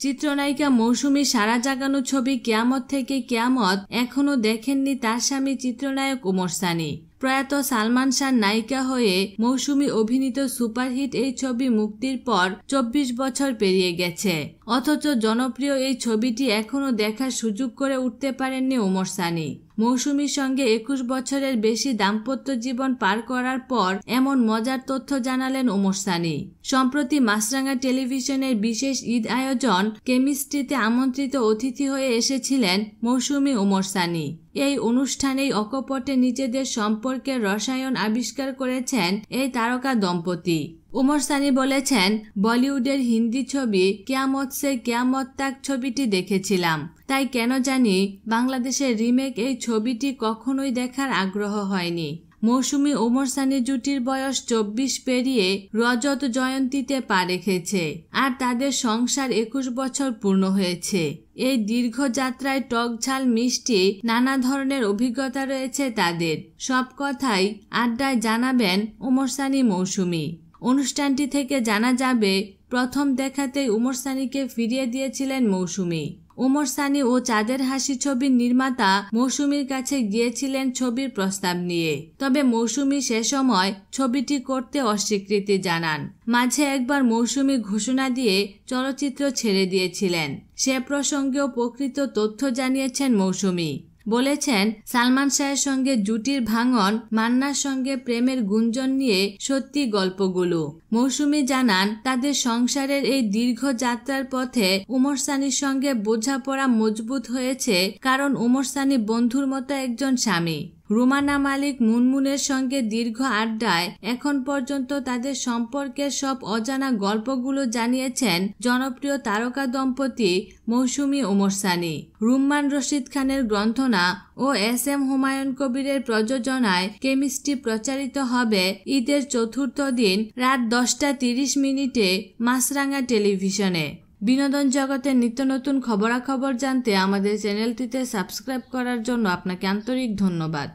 চিত্রনায়িকা মৌসুমী সারা জাগানো ছবি কেয়ামত থেকে কেয়ামত এখনও দেখেননি তার স্বামী চিত্রনায়ক উমর সানি। প্রয়াত সালমান শাহ নায়িকা হয়ে মৌসুমি অভিনীত সুপারহিট এই ছবি মুক্তির পর চব্বিশ বছর পেরিয়ে গেছে। অথচ জনপ্রিয় এই ছবিটি এখনও দেখার সুযোগ করে উঠতে পারেননি ওমর সানি। মৌসুমীর সঙ্গে একুশ বছরের বেশি দাম্পত্য জীবন পার করার পর এমন মজার তথ্য জানালেন ওমর সানি। সম্প্রতি মাসরাঙ্গা টেলিভিশনের বিশেষ ঈদ আয়োজন কেমিস্ট্রিতে আমন্ত্রিত অতিথি হয়ে এসেছিলেন মৌসুমি ওমর সানি। এই অনুষ্ঠানেই অকপটে নিজেদের সম্পর্কে রসায়ন আবিষ্কার করেছেন এই তারকা দম্পতি। উমর সানি বলেছেন, বলিউডের হিন্দি ছবি কেয়ামত সে কেয়ামত তাক ছবিটি দেখেছিলাম। তাই কেন জানি বাংলাদেশের রিমেক এই ছবিটি কখনোই দেখার আগ্রহ হয়নি। মৌসুমি ওমর সানি জুটির বয়স চব্বিশ পেরিয়ে রজত জয়ন্তীতে পা রেখেছে আর তাদের সংসার একুশ বছর পূর্ণ হয়েছে। এই দীর্ঘ যাত্রায় টক ঝাল মিষ্টি নানা ধরনের অভিজ্ঞতা রয়েছে তাদের। সব কথাই আড্ডায় জানাবেন ওমর সানি মৌসুমি। অনুষ্ঠানটি থেকে জানা যাবে, প্রথম দেখাতেই উমর সানিকে ফিরিয়ে দিয়েছিলেন মৌসুমি। উমর সানি ও চাঁদের হাসি ছবির নির্মাতা মৌসুমীর কাছে গিয়েছিলেন ছবির প্রস্তাব নিয়ে। তবে মৌসুমি সে সময় ছবিটি করতে অস্বীকৃতি জানান। মাঝে একবার মৌসুমি ঘোষণা দিয়ে চলচ্চিত্র ছেড়ে দিয়েছিলেন। সে প্রসঙ্গেও প্রকৃত তথ্য জানিয়েছেন মৌসুমি। বলেছেন, সালমান শাহের সঙ্গে জুটির ভাঙন, মান্নার সঙ্গে প্রেমের গুঞ্জন নিয়ে সত্যি গল্পগুলো। মৌসুমি জানান, তাদের সংসারের এই দীর্ঘ যাত্রার পথে উমর সানির সঙ্গে বোঝাপড়া মজবুত হয়েছে, কারণ উমর সানি বন্ধুর মতো একজন স্বামী। রুমানা মালিক মুনমুনের সঙ্গে দীর্ঘ আড্ডায় এখন পর্যন্ত তাদের সম্পর্কের সব অজানা গল্পগুলো জানিয়েছেন জনপ্রিয় তারকা দম্পতি মৌসুমি ওমর সানি। রুম্মান রশিদ খানের গ্রন্থনা ও এস এম হুমায়ুন কবিরের প্রযোজনায় কেমিস্ট্রি প্রচারিত হবে ঈদের চতুর্থ দিন রাত দশটা তিরিশ মিনিটে মাসরাঙ্গা টেলিভিশনে। বিনোদন জগতের নিত্য নতুন খবরাখবর জানতে আমাদের চ্যানেলটিতে সাবস্ক্রাইব করার জন্য আপনাকে আন্তরিক ধন্যবাদ।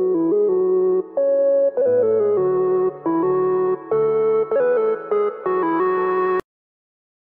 Thank you.